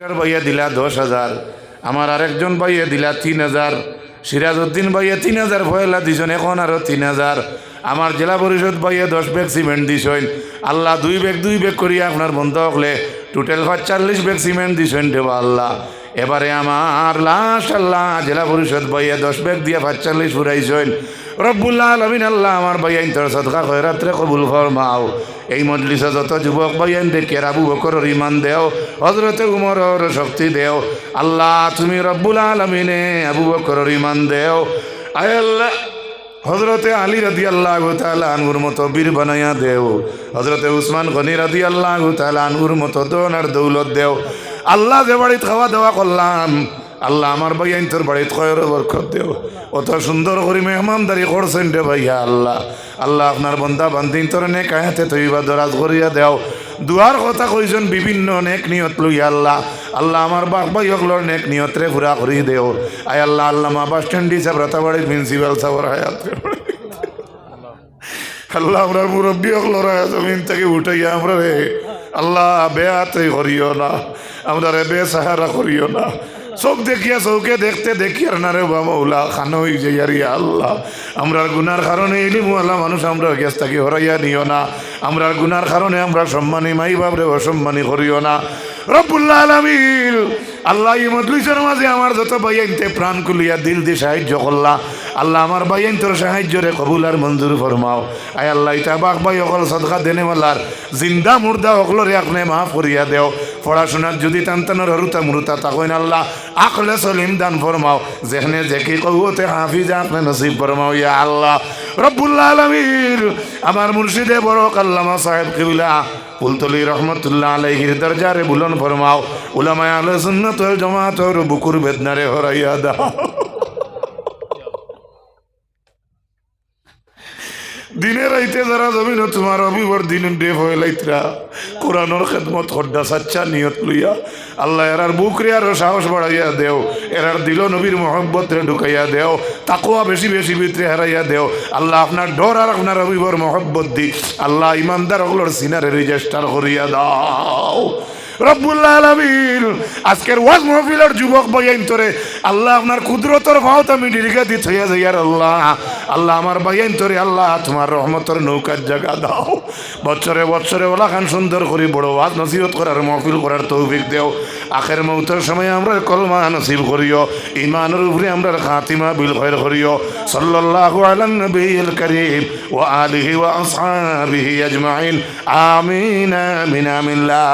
ভাইয়া দিলা দশ হাজার, আমার আরেকজন ভাইয়া দিলা তিন হাজার, সিরাজউদ্দিন ভাইয়া তিন হাজার ভয়লা দিছেন এখন আরও তিন হাজার। আমার জেলা পরিষদ ভাইয়া দশ ব্যাগ সিমেন্ট দিছেন। আল্লাহ দুই ব্যাগ দুই ব্যাগ করিয়া আপনার বন্ধ হলে টোটাল পাঁচচল্লিশ ব্যাগ সিমেন্ট দিছেন দেবা আল্লাহ। এবারে আমার লাস্ট আল্লাহ জেলা পরিষদ ভাইয়া দশ ব্যাগ দিয়ে পাঁচচল্লিশ ফুরাইছেন রব্বুল্লাহ আলমিন আল্লাহ আমার ভাইয়াইন তোর সদকা খয়রাত্রে কবুল ফরমাও। এই মজলিসে যত যুবক ভাইয়ান দেখে আবু বকরের ইমান দেও হজরতে উমরের শক্তি দেও, আল্লাহ তুমি রব্বুল আলমিনে আবু বকরের ইমান দেও। আয় আল্লাহ হজরতে আলী রাদি আল্লাহ আনগুর মতো বীর বানাইয়া দেও। হজরতে উসমান গনি রাদি আল্লাহ আনগুর মতো দোন আর দৌলত দেও। আল্লাহ যে বাড়িতে খাওয়া দাওয়া করলাম, আল্লাহ আমার ভাইয়াইন তোর বাড়িতে কয়ের বরকত দেও। অত সুন্দর করে মেহমানদারি করছেন রে ভাইয়া আল্লাহ। আল্লাহ আপনার বন্ধা বান্ধিন তোর নে কায়াতে তৈবা দরাজ করিয়া দেও। দুয়ার কথা কইছেন বিভিন্ন নেক নিয়ত লইয়া আল্লাহ। আল্লাহ আমার বাপ ভাই হকলর নেক নিয়তরে পুরা করি দেও। আয় আল্লাহ আল্লাহ মা বাস স্ট্যান্ড হিসাব রাতাবাড়ির প্রিন্সিপাল সাবর হায়াত আল্লাহ আমরা মুরব্বী হকলর জমিন থেকে উঠাইয়া আমরা রে। আল্লাহ বেয়াতে করিও না। আমরা রে বেসাহারা করিও না। চোখ দেখিয়া চৌকে দেখতে দেখি আর না রে বাবা উলা খানো হয়ে যাই আর আল্লাহ। আমরার গুনার কারণে ইলিমওয়ালা মানুষ আমরা গ্যাস থাকি হরাইয়া নিও না। আমরার গুনার কারণে আমরা সম্মানী মাই বাবরে অসম্মানী করিও না। রব্বুল্লাহ আলামিন, আল্লাহ মজলিসের মাঝে আমার যত বাইয়াইনতে প্রাণ কুলিয়া দিল দিয়ে সাহায্য করলা। আল্লাহ আমার বাইয়াইন তোর সাহায্যরে কবুল আর মঞ্জুর ফরমাও। আয় আল্লাহ, ইতা বাক ভাই অকল সদকা দেনে মালার জিন্দা মুর্দা অকলরে আপনি মাফ করিয়া দেও। পড়াশোনার যদি টানটানোর হরুতা মুরুতা তাকইন আল্লাহ, আকলে সলিম দান ফরমাও। যেখানে দেখি কৌতে হাফিজা, আপনি নসিব ফরমাও, ইয়া আল্লাহ। রব্বুল্লাহ আলমীর আমার মুর্শিদে বড় কাল্লামা সাহেব কিবিলা কুলতলি রহমতুল্লাহ আলাইহির দরজারে বুলন ফরমাও। উলামায় আলো সুন্নত জামাতর বুকুর বেদনারে হরাইয়া দাও। দিনে রাইতে যারা জমিন তোমার রবিবার দিন ডে হইলাইতরা কোরআনর খেদমত হড্ডা সাচ্চা নিয়ত লইয়া। আল্লাহ এরার বুক রে আরও সাহস বাড়াইয়া দেও। এরার দিল নবীর মহব্বত ঢুকাইয়া দেও। তাকুয়া বেশি বেশি ভিতরে হারাইয়া দেও। আল্লাহ আপনার ডর আর আপনার রবিবার মহব্বত দি। আল্লাহ ইমানদার ওগুলোর সিনারে রেজিস্টার করিয়া দাও। রব্বুল্লাহ আলমিন, আজকের ওয়াজ মহফিলের যুবক বইয়াইন তোরে, আল্লাহ আপনার কুদরতর ভাও আমি দীর্ঘা দি থইয়া যাইয়ার আল্লাহ। আল্লাহ আমার বাইয়াইন তোরে, আল্লাহ তোমার রহমতর নৌকার জায়গা দাও। বছরে বছরে ওলা খান সুন্দর করি, বড় ওয়াজ নসিহত করার, মহফিল করার তৌফিক দেও। আখের মৌতের সময় আমরা কলমা নসিব করিও ইমানের উপরে আমরা খাতিমা বিল খয়ের করিও। সাল্লাল্লাহু আলান করিম ওয়া আলিহি ওয়া আসহাবিহি আজমাইন। আমিন আমিন আমিন, লা